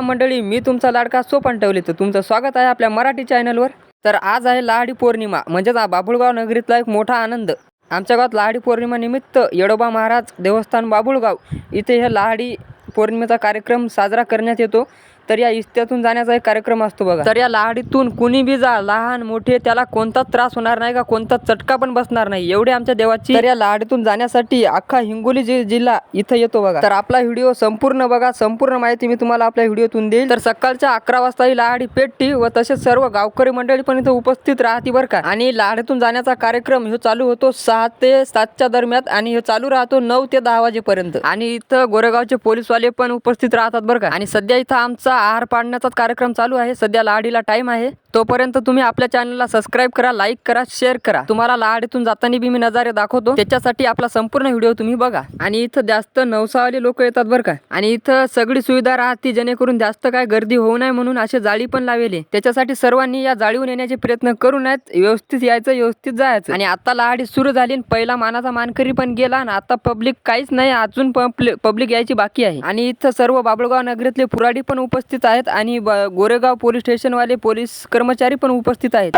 मंडळी मी तुमचा लाडका सोपान ठेवले तर तुमचं स्वागत आहे आपल्या मराठी चॅनलवर. तर आज आहे लाहडी पौर्णिमा म्हणजेच हा नगरीतला एक मोठा आनंद. आमच्या गावात लाहडी पौर्णिमा निमित्त येडोबा महाराज देवस्थान बाबुळगाव इथे हे लाहाडी पौर्णिमेचा कार्यक्रम साजरा करण्यात येतो. तर या इस्त्यातून जाण्याचा एक कार्यक्रम असतो बघा. तर या लाहडीतून कुणी बी जा लहान मोठे त्याला कोणताच त्रास होणार नाही का कोणताच चटका पण बसणार नाही. एवढी आमच्या देवाची तर या लाहडीतून जाण्यासाठी अख्खा हिंगोली जिल्हा इथं येतो बघा. तर आपला व्हिडिओ संपूर्ण बघा. संपूर्ण माहिती मी तुम्हाला आपल्या व्हिडिओतून देईल. तर सकाळच्या अकरा वाजता ही लाहडी पेटती व तसेच सर्व गावकरी मंडळी पण इथं उपस्थित राहते बरं का. आणि लाहडीतून जाण्याचा कार्यक्रम ह्यो चालू होतो सहा ते सातच्या दरम्यान आणि ह्यो चालू राहतो नऊ ते दहा वाजेपर्यंत. आणि इथं गोरेगावचे पोलीसवाले पण उपस्थित राहतात बरं का. आणि सध्या इथं आमचा आहार पाडण्याचा कार्यक्रम चालू आहे. सध्या लाडीला टाइम आहे. तोपर्यंत तुम्ही आपल्या चॅनलला सबस्क्राईब करा लाईक करा शेअर करा. तुम्हाला लाडीतून जाताना बी मी नजारे दाखवतो. त्याच्यासाठी आपला संपूर्ण व्हिडिओ तुम्ही बघा. आणि इथं जास्त नवसावाले लोक येतात बरं का. आणि इथं सगळी सुविधा राहते जेणेकरून जास्त काय गर्दी होऊ नये म्हणून असे जाळी पण लावेले. त्याच्यासाठी सर्वांनी या जाळीहून येण्याचे प्रयत्न करू नयेत. व्यवस्थित यायचं व्यवस्थित जायचं. आणि आता लाडी सुरू झाली आणि पहिला मानाचा मानकरी पण गेला आणि आता पब्लिक काहीच नाही. अजून पब्लिक यायची बाकी आहे. आणि इथं सर्व बाबळगाव नगरीतले पुराडी पण उपस्थित आहेत आणि ब- गोरेगाव पोलीस स्टेशनवाले पोलीस कर्मचारी पण उपस्थित आहेत.